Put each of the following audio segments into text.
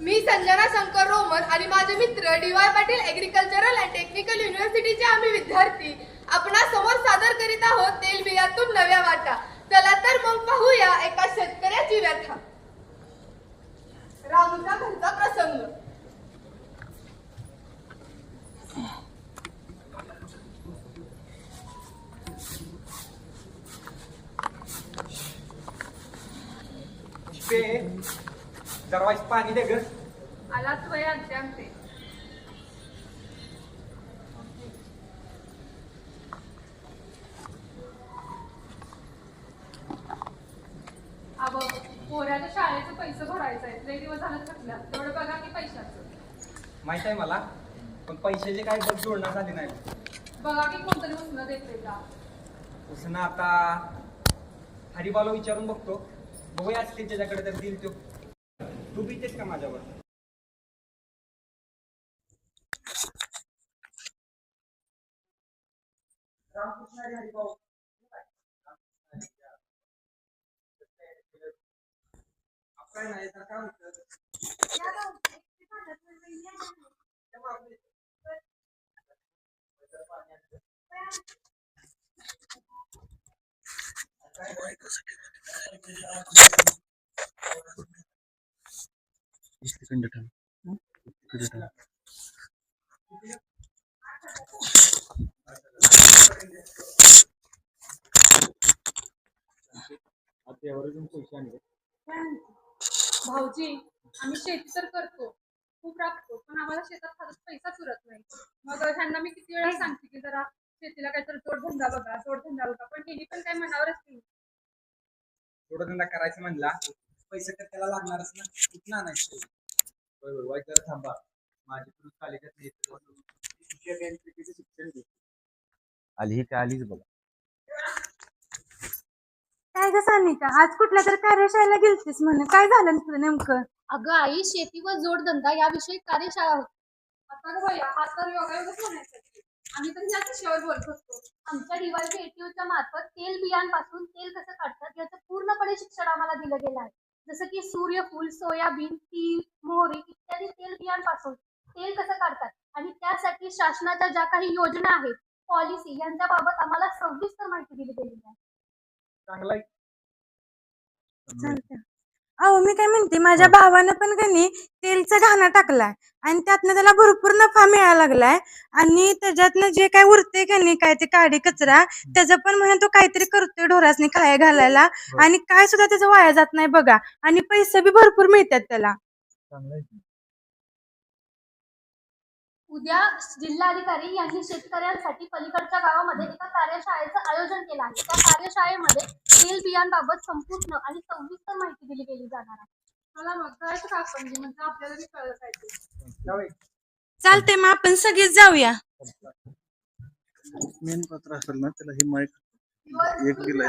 मी Sanjana Shankar Roman आणि माझे मित्र D Y Patil agricultural and technical युनिव्हर्सिटीचे आम्ही विद्यार्थी. आपणा समोर सादर करीत आहोत तेल बियातून नव्या वाटा. चला तर मग पाहूया एका शेतकऱ्याची व्यथा. रामूचा घरचा प्रसंग. पे दरवाज पाणी दे ग. आलाच वय आणते आणते अगं पोऱ्याच्या शाळेचे पैसे भरायचे लई दिवस झालं थकल्या तेवढं बघा की पैशाचं. माहीत आहे मला? पण पैशाची काही बघ जोडणार झाली नाही. बघा की कोणतरी उसणं देते का? उसनं आता हरिबाला विचारून बघतो. बघूया असतील त्याच्याकडे तर दिल तो. तू बीतेस का माझ्यावर? काय नाही तर काय म्हणतात पैसे आणले भाऊजी आम्ही शेती तर करतो खूप राखतो पण आम्हाला शेतात खरंच पैसाच उरत नाही. मग ह्यांना मी किती वेळा सांगते की जरा शेतीला काहीतरी जोडधंदा बघा जोडधंदा बघा पण त्यांनी पण काय मनावरच नाही. थोडं धंदा करायचं म्हणला पैसे तर त्याला लागणारच ना कुठं आणायचं. थांबा. माझी पुरुष शिक्षक शिक्षण आली ही काय आलीच बघा. काय ग सानिका? आज कुठल्या तर कार्यशाळेला गेलतीस म्हणे. काय झालं तुझं नेमकं? अगं आई शेती व जोडधंदा याविषयी कार्यशाळा होती. आता भैया हा तर योगायोगच म्हणायचं आम्ही तर ह्याच विषयावर बोलत होतो. आमच्या डीवायच्या एटीओच्या मार्फत तेल बियांपासून तेल कसं काढतात याचं पूर्णपणे शिक्षण आम्हाला दिलं गेलं आहे. जसं की सूर्यफूल सोयाबीन तीळ मोहरी इत्यादी तेल बियांपासून तेल कसं काढतात? आणि त्यासाठी शासनाच्या ज्या काही योजना आहेत पॉलिसी यांच्याबाबत आम्हाला सविस्तर माहिती दिली गेलेली आहे. चांगला अहो मी काय म्हणते माझ्या भावानं पण कनी तेलचा घाणा टाकलाय. आणि त्यातनं त्याला भरपूर नफा मिळायला लागलाय. आणि त्याच्यातनं जे काय उरते कनी काय ते काडी कचरा त्याचं पण म्हणे तो काहीतरी करतोय ढोरासनी खाया घालायला. आणि काय सुद्धा त्याचं वाया जात नाही बघा. आणि पैसे बी भरपूर मिळतात त्याला. चांगलं आहे की. उद्या जिल्हाधिकारी यांनी शेतकऱ्यांसाठी पलीकडच्या गावामध्ये एका कार्यशाळेचं आयोजन केलं आहे. त्या कार्यशाळेमध्ये तेल बियांबाबत संपूर्ण आणि सविस्तर माहिती दिली गेली जाणार आहे. मला मग म्हणजे आपल्याला कळलं पाहिजे. चालतंय मग आपण सगळेच जाऊया. मेन पत्र असेल ना त्याला हे माईक एक दिलंय.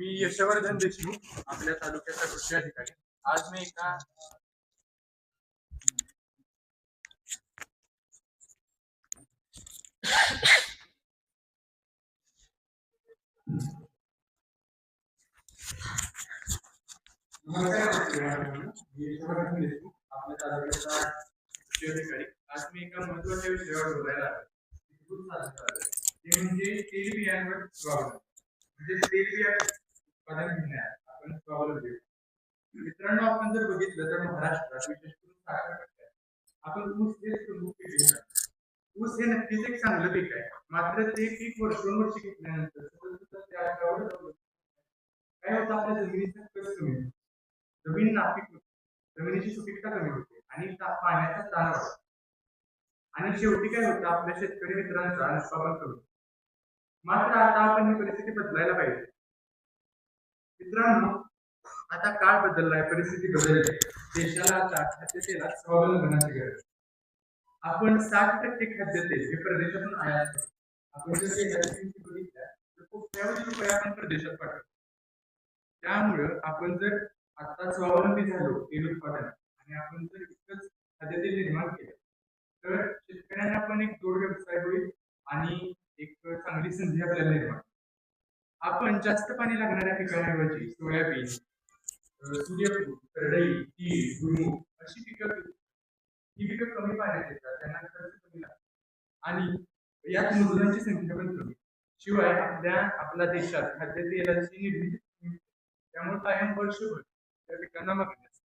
मी यशवर्धन देशमुख आपल्या तालुक्याचा कृषी अधिकारी. आज मी एका यशवर्धन देशमुख आपल्या तालुक्याचा कृषी अधिकारी आज मी एका महत्त्वाच्या विषयावर बोलायला आलो ते म्हणजे तेल बियांवर स्वावलंबी म्हणजे तेल बिया उत्पादन घेण्यात आपण स्वावलंबी मित्रांनो आपण जर बघितलं तर महाराष्ट्रात विशेष करून साखर आपण ऊस हे प्रमुख पीक घेतात ऊस हे नक्कीच एक चांगलं पीक आहे. मात्र ते पीक वर्षोनवर्षी घेतल्यानंतर काय होतं? आपल्या जमिनीचा कस कमी होतो. जमीन नापीक होते. जमिनीची सुपीकता कमी होते. आणि पाण्याचा ताण वाढतो. आणि शेवटी काय होतं? आपल्या शेतकरी मित्रांचा निष्पादन करून मात्र आता आपण ही परिस्थिती बदलायला पाहिजे. मित्रांनो आता काळ बदललाय परिस्थिती बदलली देशाला आता खाद्यतेलात गरज आपण साठ टक्के खाद्यतेल हे परदेशातून आयात करतो. आपण जर तेलाच्या किमती बघितल्या तर रुपये आपण परदेशात पाठवतो. त्यामुळं आपण जर आता स्वावलंबी झालो तेल उत्पादन आणि आपण जर इतकंच खाद्यतेल निर्माण केलं तर शेतकऱ्यांना पण एक जोड व्यवसाय होईल आणि एक चांगली संधी आपल्याला निर्माण आपण जास्त पाणी लागणाऱ्या पिकांऐवजी सोयाबीन सूर्यफूल करडई तीळ गुरु अशी पिकं घेतो. ही पिकं कमी पाण्यात येतात त्यांना खर्च कमी लागतो. आणि यात मजुरांची संख्या पण कमी. शिवाय आपल्या आपल्या देशात खाद्यतेलाची निर्मिती त्यामुळे कायम वर्षभर त्या पिकांना मागणी असते.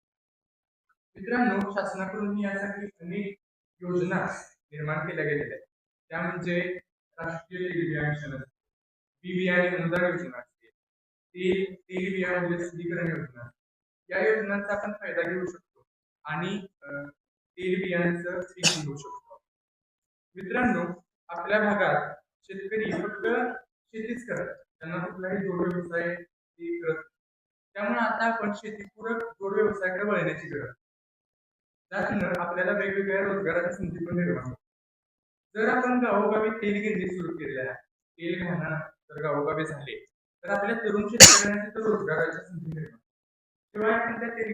मित्रांनो शासनाकडून यासाठी अनेक योजना निर्माण केल्या गेलेल्या आहेत. त्या म्हणजे राष्ट्रीय तेल मिशन असते. बी बियाणे अनुदान योजना असते. तेल तेल बिया योजना या योजनांचा आपण फायदा घेऊ शकतो आणि तेल बियांचं पीक घेऊ शकतो. मित्रांनो आपल्या भागात शेतकरी फक्त शेतीच करतात त्यांना कुठलाही जोड व्यवसाय करत त्यामुळे आता आपण शेतीपूरक जोड व्यवसायाकडे वळण्याची गरज त्यातून आपल्याला वेगवेगळ्या रोजगाराच्या संधी पण निर्माण जर आपण गावोगावी तेल गिरणी सुरू केल्या तेल घाणा जर गावोगावी झाले. तर आपल्या तरुण शेतकऱ्यांना तिथं रोजगाराच्या संधी निर्माण शिवाय आपण त्या तेल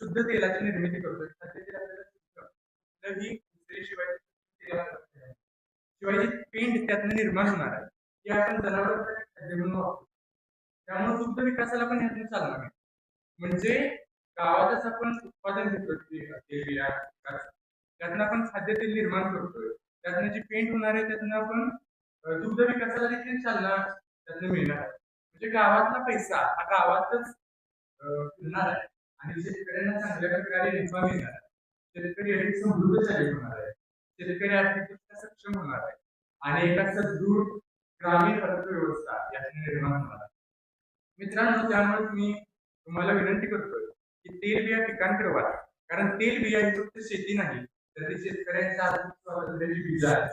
शुद्ध तेलाची निर्मिती करतोय. खाद्यतेल शिवाय जी पेंट त्यातनं निर्माण होणार आहे. ती आपण जनावरांसाठी खाद्य म्हणून वापरतो. त्यामुळे दुग्ध विकासाला पण यातून चालणार आहे म्हणजे गावातच आपण उत्पादन घेतो त्यातनं आपण खाद्यतेल निर्माण करतोय. त्यातनं जी पेंट होणार आहे त्यातनं आपण दुग्ध विकासाला देखील चालना त्यातनं मिळणार आहे. म्हणजे गावातला पैसा हा गावातच फिरणार आहे. आणि शेतकऱ्यांना चांगल्या प्रकारे नफा मिळणार आहे. शेतकरी अधिक समृद्धशाली होणार आहे. शेतकरी आर्थिकदृष्ट्या सक्षम होणार आहे. आणि एका सदृढ ग्रामीण अर्थव्यवस्था यातून निर्माण होणार आहे. मित्रांनो त्यामुळे मी तुम्हाला विनंती करतोय की तेल बिया पिकांकडे वाटा कारण तेल बिया ही फक्त शेती नाही तर ती शेतकऱ्यांच्या आर्थिक स्वातंत्र्याची बीज आहे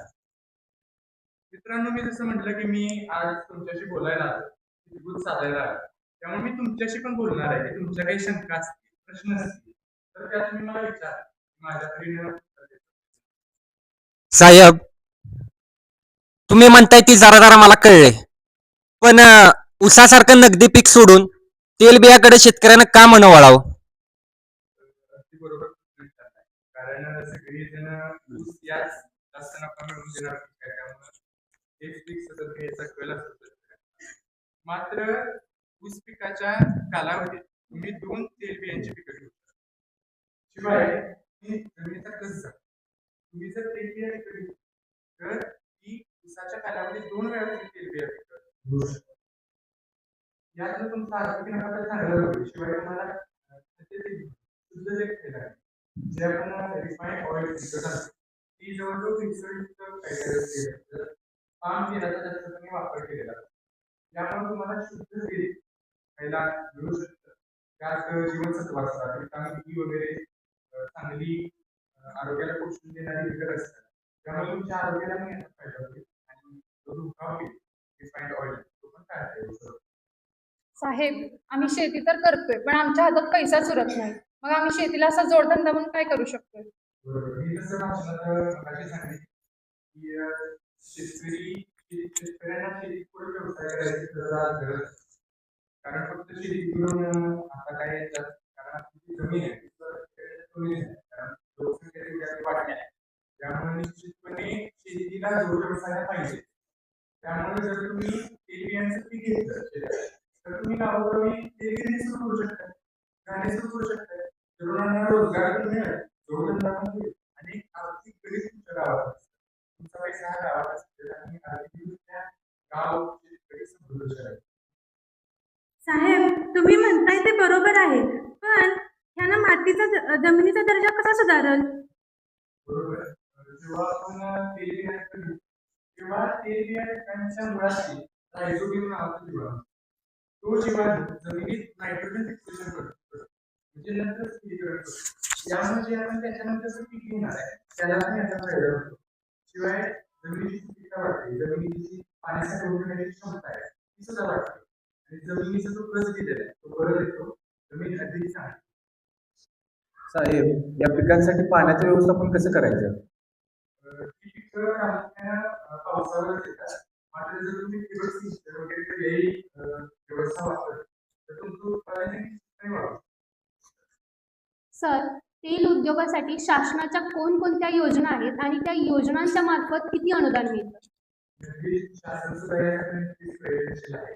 मित्रांनो मी जसं म्हटलं की मी आज तुमच्याशी बोलायला आलो साधायला आलो त्यामुळे मी तुमच्याशी पण बोलणार आहे की तुमच्या काही शंका असतील प्रश्न असतील तर त्या तुम्ही मला विचारा. माझ्या परीने. साहेब तुम्ही म्हणताय ती जरा जरा मला कळले पण अं, ऊसासारखं नगदी पीक सोडून तेलबियाकडे शेतकऱ्यांना का म्हणून वळावं. कारण सगळी जण ऊस याच जास्त नफा मिळवून देणार पीक आहे त्यामुळे तेच पीक सतत मात्र ऊस पिकाच्या कालावधीत तुम्ही दोन तेलबियांची पिकं घेऊ शकता. शिवाय जमिनीचा कस तुम्ही जर तेलबिया पिकं तर ती ऊसाच्या कालावधीत दोन वेळा तुम्ही तेलबिया पिकं घेऊ शकता. तुमचा आरोग्य नका तर चांगला होईल. शिवाय तुम्हाला शुद्ध जे केलं आहे जे आपण रिफाईंड ऑइल विकत असतो ती जवळजवळ भेसळयुक्त काहीतरी पाम तेलाचा जास्त कमी वापर केलेला. असतो यामुळे तुम्हाला शुद्ध तेल खायला मिळू शकतं. त्यात जीवनसत्व असतात विटामिन ई वगैरे अं, चांगली आरोग्याला पोषण देणारी घटक असतात. त्यामुळे तुमच्या आरोग्याला पण याचा फायदा होईल आणि जो धोका होईल रिफाईंड ऑइल तो पण टाळता येऊ शकतो साहेब आम्ही शेती तर करतोय पण आमच्या हातात पैसाच उरत नाही. मग आम्ही शेतीला असा जोडधंदा म्हणून काय करू शकतोय? बरोबर. मी जसं भाषणात मगाशी सांगितलं की शेतकरी शे- शेतकऱ्यांना शेती पुढे व्यवसाय करायची गरज आज गरज कारण फक्त शेती करून अं, आता काय याच्यात- कारण आपली जी जमीन आहे. ती तर शेतकऱ्याच्या कमी आहे. कारण लोकसंख्या तेवढी आता वाढली आहे. त्यामुळे निश्चितपणे शेतीला जोड व्यवसाय पाहिजे. त्यामुळे जर तुम्ही तेलबियांचं पीक घेतलं तर तुम्ही गावोगावी तेलबियाणे सुरू करू शकता. गाणे सुरू करू शकता. तरुणांना रोजगार मिळेल. जोडधंदा पण होईल आणि आर्थिक गरीब तुमच्या गावात असतं. तुमचा पैसा हा गावात असतो आणि आर्थिकदृष्ट्या गाव शेतकरी समृद्ध शहर आहे. साहेब तुम्ही म्हणताय ते बरोबर आहे. पण ह्यानं मातीचा जमिनीचा दर्जा कसा सुधारल? जेव्हा आपण तेलबिया करू तेव्हा तेलबिया पिकांच्या मुळाशी नावाचा जीवाणू तो जीवाणू जमिनीत नायट्रोजन करतो म्हणजे नंतर स्थिरीकरण करतो यामुळे जे आपण त्याच्यानंतर पीक घेणार आहे त्याला पण याचा फायदा होतो शिवाय जमिनीची सुपीकता वाढते. जमिनीची पाणी पाणी क्षमता आहे. ती सुद्धा वाढते. आणि जमिनीचा जो कस दिलेला आहे तो परत येतो जमीन अधिक चांगली. साहेब या पिकांसाठी पाण्याचं व्यवस्थापन कसं करायचं? अं, पिकं प्रामुख्यानं अं, पावसावरच येतात. मात्र जर तुम्ही ठिबक सिंचन वगैरे पर्यायी अं, व्यवस्था वापरली तर तुमचं उत्पादन निश्चितपणे वाढू सर तेल उद्योगासाठी शासनाच्या कोणकोणत्या योजना आहेत आणि त्या योजनांच्या मार्फत किती अनुदान मिळतं? शासन सुद्धा यासाठी नक्कीच प्रयत्नशील आहे.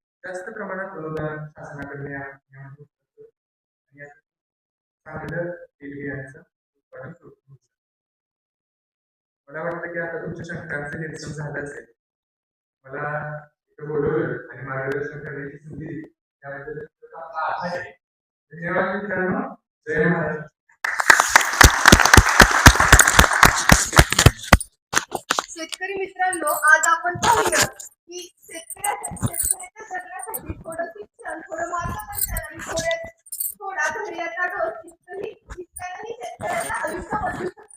जास्त प्रमाणात अनुदान शासनाकडे आणि चांगलं तेल उत्पादन सुरू मला वाटतं की आता तुमच्या शंकांचं निरसन झालं असेल. मला इथं बोलवलं आणि मार्गदर्शन करण्याची संधी दिली. त्याबद्दल धन्यवाद मित्रांनो. जय महाराष्ट्र. शेतकरी मित्रांनो आज आपण पाहूया की शेतकऱ्याच्या शेतकऱ्याच्या जगण्यासाठी थोडं शिक्षण थोडं मार्गदर्शन आणि थोडे थोडा धैर्याचा डोस इतकंही इतक्यानेही शेतकऱ्याचं आयुष्य बदलू शकतं.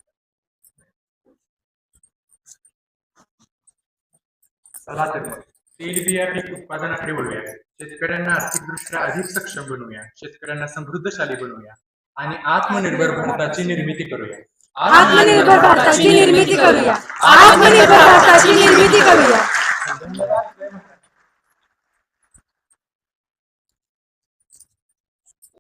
चला तर मग. तेल बिया पीक उत्पादनाकडे वळूया. शेतकऱ्यांना आर्थिकदृष्ट्या अधिक सक्षम बनवूया शेतकऱ्यांना समृद्धशाली बनवूया आणि आत्मनिर्भर भारताची निर्मिती करूया. आत्मनिर्भर भारताची निर्मिती करूया. आत्मनिर्भर भारताची निर्मिती करूया. धन्यवाद